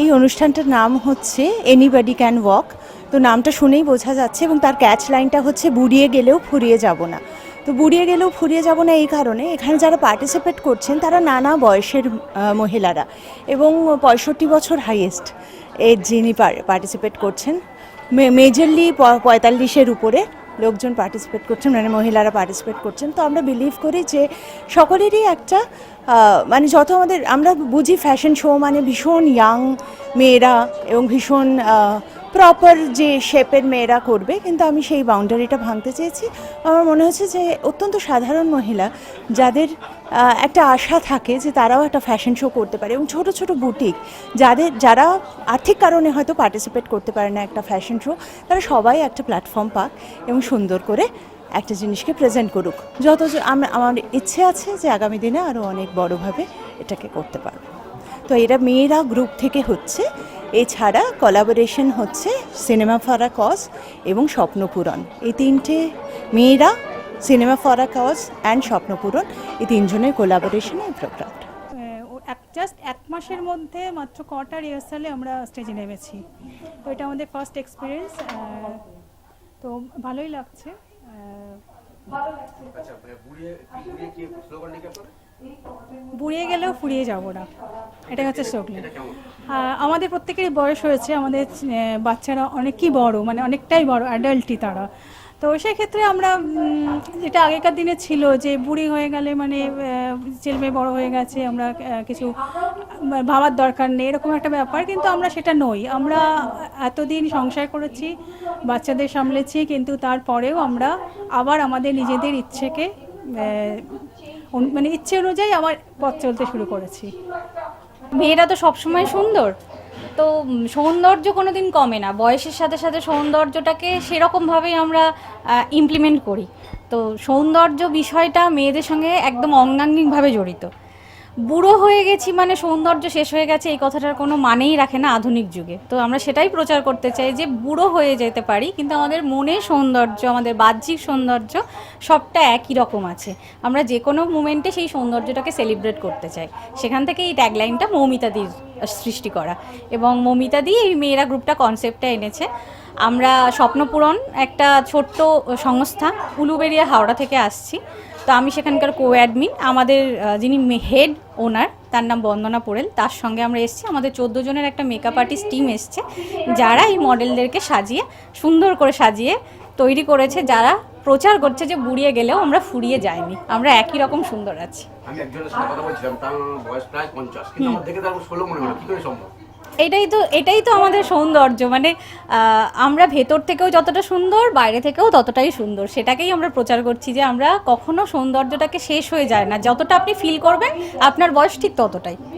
এই অনুষ্ঠানটার নাম হচ্ছে এনিবডি ক্যান ওয়াক তো নামটা শুনেই বোঝা যাচ্ছে এবং তার ক্যাচ লাইনটা হচ্ছে, বুড়িয়ে গেলেও ফুরিয়ে যাব না। তো বুড়িয়ে গেলেও ফুরিয়ে যাব না এই কারণে এখানে যারা পার্টিসিপেট করছেন, তারা নানা বয়সের মহিলারা এবং পঁয়ষট্টি বছর হাইয়েস্ট এর যিনি পার্টিসিপেট করছেন মেজরলি পঁয়তাল্লিশের উপরে। লোকজন পার্টিসিপেট করছেন মানে মহিলারা পার্টিসিপেট করছেন। তো আমরা বিলিভ করি যে সকলেরই একটা মানে যত আমাদের, আমরা বুঝি ফ্যাশন শো মানে ভীষণ ইয়াং মেয়েরা এবং ভীষণ প্রপার যে শেপের মেয়েরা করবে, কিন্তু আমি সেই বাউন্ডারিটা ভাঙতে চেয়েছি। আমার মনে হচ্ছে যে অত্যন্ত সাধারণ মহিলা যাদের একটা আশা থাকে যে তারাও একটা ফ্যাশন শো করতে পারে এবং ছোট ছোট বুটিক যাদের, যারা আর্থিক কারণে হয়তো পার্টিসিপেট করতে পারে না একটা ফ্যাশন শো তারা সবাই একটা প্ল্যাটফর্ম পাক এবং সুন্দর করে একটা জিনিসকে প্রেজেন্ট করুক। যত আমার ইচ্ছে আছে যে আগামী দিনে আরও অনেক বড়োভাবে এটাকে করতে পারব। তো এরা মেয়েরা গ্রুপ থেকে হচ্ছে। এছাড়া কলাবোরেশন হচ্ছে সিনেমা ফরা কজ এবং স্বপ্নপূরণ। এই তিনটে মেয়েরা cinema for a cause and স্বপ্নপূরণ, এই তিনজনের কোলাবোরেশনে এই প্রোগ্রামটা জাস্ট এক মাসের মধ্যে মাত্র কটা রিহার্সালে আমরা স্টেজে নেমেছি। তো এটা আমাদের ফার্স্ট এক্সপিরিয়েন্স তো ভালোই লাগছে। বুড়িয়ে বুড়িয়ে গেলেও ফুরিয়ে যাব না। এটা হচ্ছে স্লোগান আমাদের প্রত্যেকেরই বয়স হয়েছে আমাদের বাচ্চারা অনেকই বড় মানে অনেকটাই বড় অ্যাডাল্টই তারা। তো সেক্ষেত্রে আমরা যেটা আগেকার দিনে ছিল যে বুড়ি হয়ে গেলে মানে ছেলে মেয়ে বড় হয়ে গেছে আমরা কিছু ভাবার দরকার নেই, এরকম একটা ব্যাপার, কিন্তু আমরা সেটা নই। আমরা এতদিন সংসার করেছি, বাচ্চাদের সামলেছি, কিন্তু তারপরেও আমরা আবার আমাদের নিজেদের ইচ্ছেকে মানে ইচ্ছে অনুযায়ী আবার পথ চলতে শুরু করেছি। মেয়েরা তো সবসময় সুন্দর। তো সৌন্দর্য কোনো দিন কমে না। বয়সের সাথে সাথে সৌন্দর্যটাকে সেরকমভাবেই আমরা ইমপ্লিমেন্ট করি। তো সৌন্দর্য বিষয়টা মেয়েদের সঙ্গে একদম অঙ্গাঙ্গিকভাবে জড়িত। বুড়ো হয়ে গেছি মানে সৌন্দর্য শেষ হয়ে গেছে, এই কথাটার কোনো মানেই রাখে না আধুনিক যুগে। তো আমরা সেটাই প্রচার করতে চাই যে বুড়ো হয়ে যেতে পারি, কিন্তু আমাদের মনের সৌন্দর্য, আমাদের বাহ্যিক সৌন্দর্য সবটা একই রকম আছে। আমরা যে কোনো মুমেন্টে সেই সৌন্দর্যটাকে সেলিব্রেট করতে চাই। সেখান থেকে এই ট্যাগলাইনটা মৌমিতাদির সৃষ্টি করা। এবং মৌমিতাদি এই মেয়েরা গ্রুপটা কনসেপ্টটা এনেছে। আমরা স্বপ্নপূরণ একটা ছোট্ট সংস্থা উলুবেরিয়া হাওড়া থেকে আসছি। তো আমি সেখানকার কো অ্যাডমিন আমাদের যিনি হেড ওনার তার নাম বন্দনা পোড়েল তার সঙ্গে আমরা এসেছি। আমাদের চোদ্দ জনের একটা মেকআপ আর্টিস্ট টিম এসছে। যারা এই মডেলদেরকে সাজিয়ে সুন্দর করে সাজিয়ে তৈরি করেছে। যারা প্রচার করছে যে বুড়িয়ে গেলেও আমরা ফুরিয়ে যাইনি। আমরা একই রকম সুন্দর আছি। আমি একজনের সাথে কথা বলছিলাম তার বয়স প্রায় পঞ্চাশ। কিন্তু আমার দেখে তার ষোলো মনে হলো। কি করে সম্ভব? এটাই তো এটাই তো আমাদের সৌন্দর্য মানে আমরা ভেতর থেকেও যতটা সুন্দর, বাইরে থেকেও ততটাই সুন্দর। সেটাকেই আমরা প্রচার করছি যে আমরা কখনো সৌন্দর্যটাকে শেষ হয়ে যায় না। যতটা আপনি ফিল করবেন, আপনার বয়স ঠিক ততটাই।